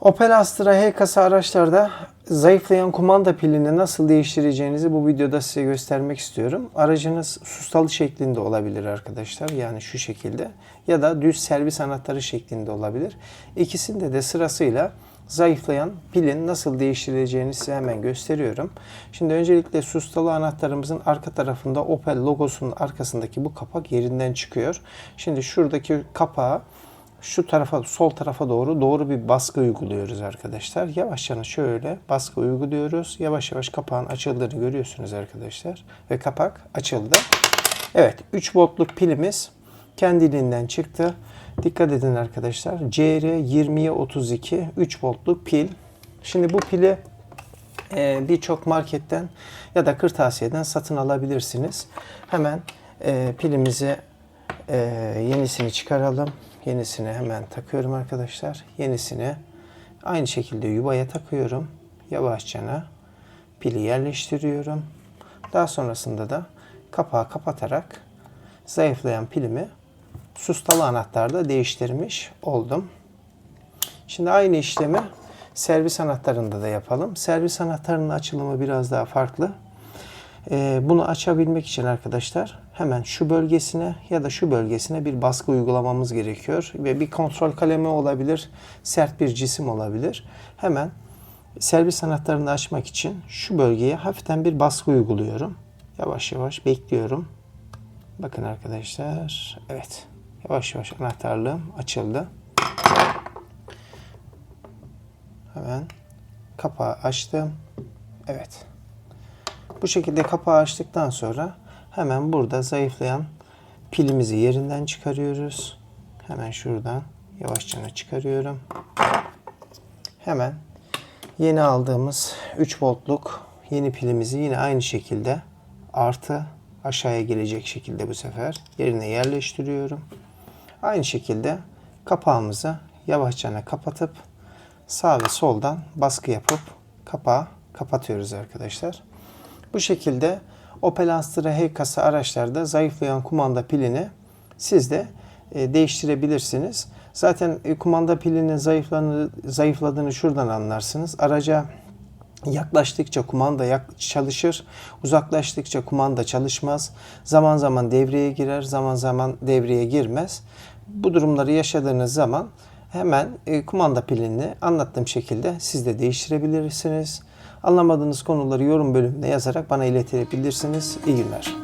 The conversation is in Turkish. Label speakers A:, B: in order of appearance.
A: Opel Astra H kasa araçlarda zayıflayan kumanda pilini nasıl değiştireceğinizi bu videoda size göstermek istiyorum. Aracınız sustalı şeklinde olabilir arkadaşlar. Yani şu şekilde. Ya da düz servis anahtarı şeklinde olabilir. İkisinde de sırasıyla zayıflayan pilin nasıl değiştirileceğini size hemen gösteriyorum. Şimdi öncelikle sustalı anahtarımızın arka tarafında Opel logosunun arkasındaki bu kapak yerinden çıkıyor. Şimdi şuradaki kapağı şu tarafa sol tarafa doğru doğru bir baskı uyguluyoruz arkadaşlar. Yavaşça şöyle baskı uyguluyoruz. Yavaş yavaş kapağın açıldığını görüyorsunuz arkadaşlar. Ve kapak açıldı. Evet 3 voltluk pilimiz kendiliğinden çıktı. Dikkat edin arkadaşlar. CR20'ye 32 3 voltluk pil. Şimdi bu pili e, birçok marketten ya da kırtasiyeden satın alabilirsiniz. Hemen e, pilimizi e, yenisini çıkaralım. Yenisini hemen takıyorum arkadaşlar. Yenisini aynı şekilde yuvaya takıyorum. Yavaşça pili yerleştiriyorum. Daha sonrasında da kapağı kapatarak zayıflayan pilimi sustalı anahtarda değiştirmiş oldum. Şimdi aynı işlemi servis anahtarında da yapalım. Servis anahtarının açılımı biraz daha farklı. Ee, bunu açabilmek için arkadaşlar hemen şu bölgesine ya da şu bölgesine bir baskı uygulamamız gerekiyor. Ve bir kontrol kalemi olabilir, sert bir cisim olabilir. Hemen servis anahtarını açmak için şu bölgeye hafiften bir baskı uyguluyorum. Yavaş yavaş bekliyorum. Bakın arkadaşlar. Evet. Yavaş yavaş anahtarlığım açıldı. Hemen kapağı açtım. Evet. Bu şekilde kapağı açtıktan sonra hemen burada zayıflayan pilimizi yerinden çıkarıyoruz. Hemen şuradan yavaşça çıkarıyorum. Hemen yeni aldığımız 3 voltluk yeni pilimizi yine aynı şekilde artı aşağıya gelecek şekilde bu sefer yerine yerleştiriyorum. Aynı şekilde kapağımızı yavaşça kapatıp sağ ve soldan baskı yapıp kapağı kapatıyoruz arkadaşlar. Bu şekilde Opel Astra H kasa araçlarda zayıflayan kumanda pilini siz de e, değiştirebilirsiniz. Zaten e, kumanda pilinin zayıfladığını, şuradan anlarsınız. Araca yaklaştıkça kumanda çalışır, uzaklaştıkça kumanda çalışmaz. Zaman zaman devreye girer, zaman zaman devreye girmez. Bu durumları yaşadığınız zaman hemen e, kumanda pilini anlattığım şekilde siz de değiştirebilirsiniz. Anlamadığınız konuları yorum bölümünde yazarak bana iletebilirsiniz. İyi günler.